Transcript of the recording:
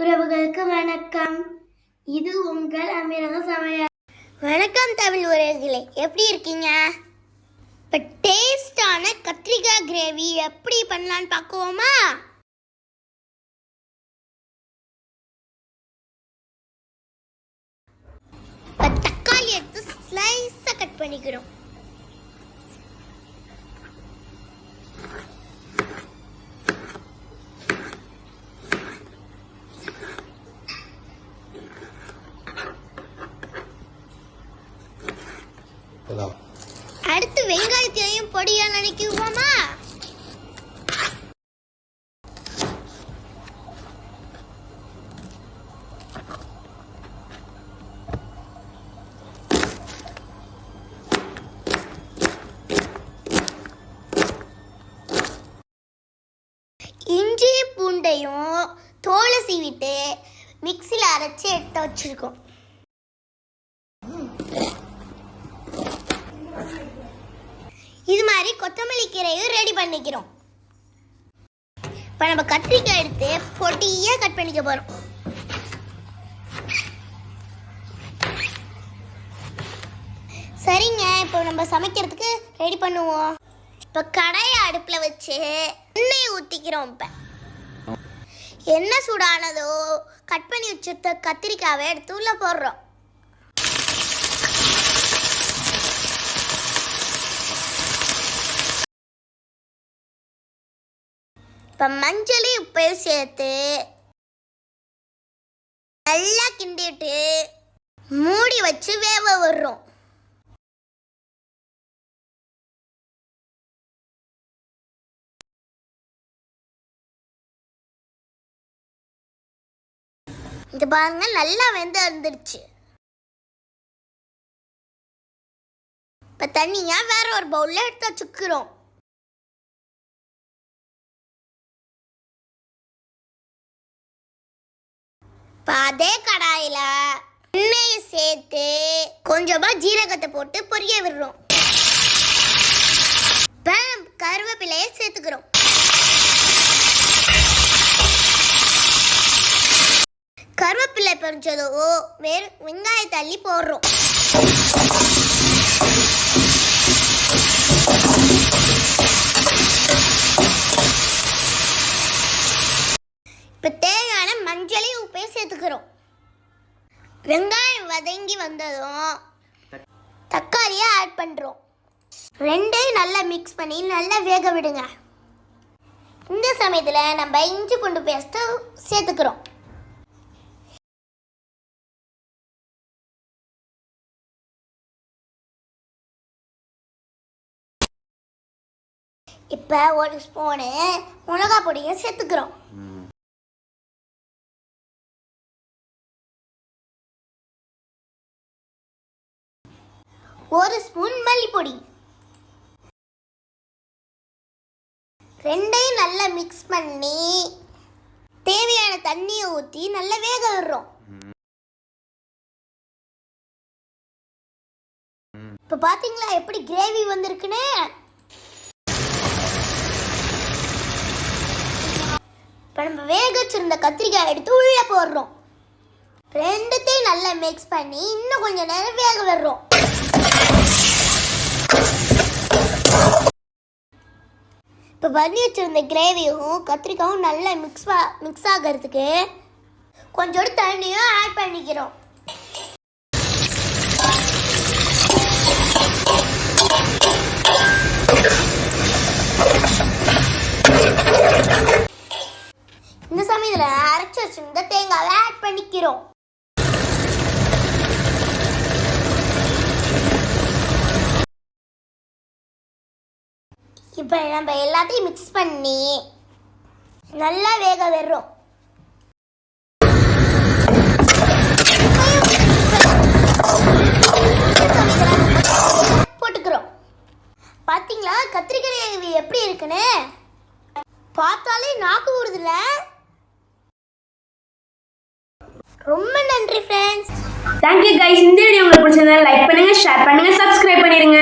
உறவுகளுக்கு வணக்கம். இது உங்கள் அமிரக சமையல். வணக்கம் தமிழ் உறவுகளே எப்படி இருக்கீங்க? இப்போ டேஸ்டான கத்திரிக்காய் கிரேவி எப்படி பண்ணலான்னு பார்க்குவோமா? இப்போ தக்காளி எடுத்து ஸ்லைஸாக கட் பண்ணிக்கிறோம். அடுத்து வெங்காயத்தையும் பொடியா நினைக்குவோமா? இஞ்சி பூண்டையும் தோலை சீவிட்டு மிக்சியில் அரைச்சி எடுத்து வச்சிருக்கோம் இது மாதிரி கொத்தமல்லி கீரையும் ரெடி பண்ணிக்கிறோம். இப்போ நம்ம கத்திரிக்காய் எடுத்து பொட்டியாக கட் பண்ணிக்க போகிறோம் சரிங்க இப்போ நம்ம சமைக்கிறதுக்கு ரெடி பண்ணுவோம். இப்போ கடையை அடுப்பில் வச்சு எண்ணெயை ஊற்றிக்கிறோம் இப்போ. எண்ணெய் சூடானதோ கட் பண்ணி வச்சிருந்த கத்திரிக்காவை எடுத்து உள்ள போடுறோம். இப்போ மஞ்சளையும் உப்பையும் சேர்த்து? நல்லா கிண்டிட்டு மூடி வச்சு வேக விடுறோம். இது பாருங்க நல்லா வெந்து வந்துருச்சு. இப்போ தண்ணியாக வேற ஒரு பவுலில் எடுத்து வச்சுக்கிறோம். இப்போ அதே கடாயில எண்ணெயை சேர்த்து கொஞ்சமா ஜீரகத்தை போட்டு பொரிய விடுறோம். இப்போ கருவேப்பிலையை சேர்த்துக்கிறோம். கருவேப்பிலை பறிச்சதோ வெறும் வெங்காயத்தள்ளி போடுறோம். தேவையான மஞ்சளையும் உப்பையும் சேர்த்துக்கிறோம் வெங்காயம் வதங்கி வந்ததும் தக்காளியை ஆட் பண்ணுறோம் ரெண்டையும் நல்லா மிக்ஸ் பண்ணி நல்லா வேக விடுங்க. இந்த சமயத்தில் நம்ம இஞ்சி பூண்டு பேஸ்ட்டு சேர்த்துக்கிறோம். இப்போ ஒரு ஸ்பூனு மிளகா பொடியை சேர்த்துக்கிறோம். ஒரு ஸ்பூன் மல்லிப்பொடி. ரெண்டையும் நல்லா மிக்ஸ் பண்ணி தேவையான தண்ணியை ஊற்றி நல்லா வேக விடுறோம். இப்போ பார்த்தீங்களா எப்படி கிரேவி வந்திருக்குன்னு? இப்போ நம்ம வேக வச்சிருந்த கத்திரிக்காய் எடுத்து உள்ளே போடுறோம். ரெண்டுத்தையும் நல்லா மிக்ஸ் பண்ணி இன்னும் கொஞ்ச நேரம் வேக விடுறோம். இப்போ பண்ணி வச்சிருந்த கிரேவியும் கத்திரிக்காயும் நல்லா மிக்ஸ் மிக்ஸ் ஆகிறதுக்கு கொஞ்சோடு தண்ணியும் ஆட் பண்ணிக்கிறோம். இந்த சமயத்தில் அரைச்சி வச்சிருந்த தேங்காவை ஆட் பண்ணிக்கிறோம். இப்போ நம்ம எல்லாத்தையும் மிக்ஸ் பண்ணி நல்லா வேக விடுறோம். போட்டுக்கிறோம். பாத்தீங்களா? கத்திரிக்காய் எப்படி இருக்குன்னு? பார்த்தாலே நாக்கு ஊறுதுல ரொம்ப நன்றி ஃப்ரெண்ட்ஸ் தேங்க்யூ கைஸ் இந்த வீடியோ உங்களுக்கு பிடிச்சிருந்தா லைக் பண்ணுங்க ஷேர் பண்ணுங்க சப்ஸ்கிரைப் பண்ணிடுங்க.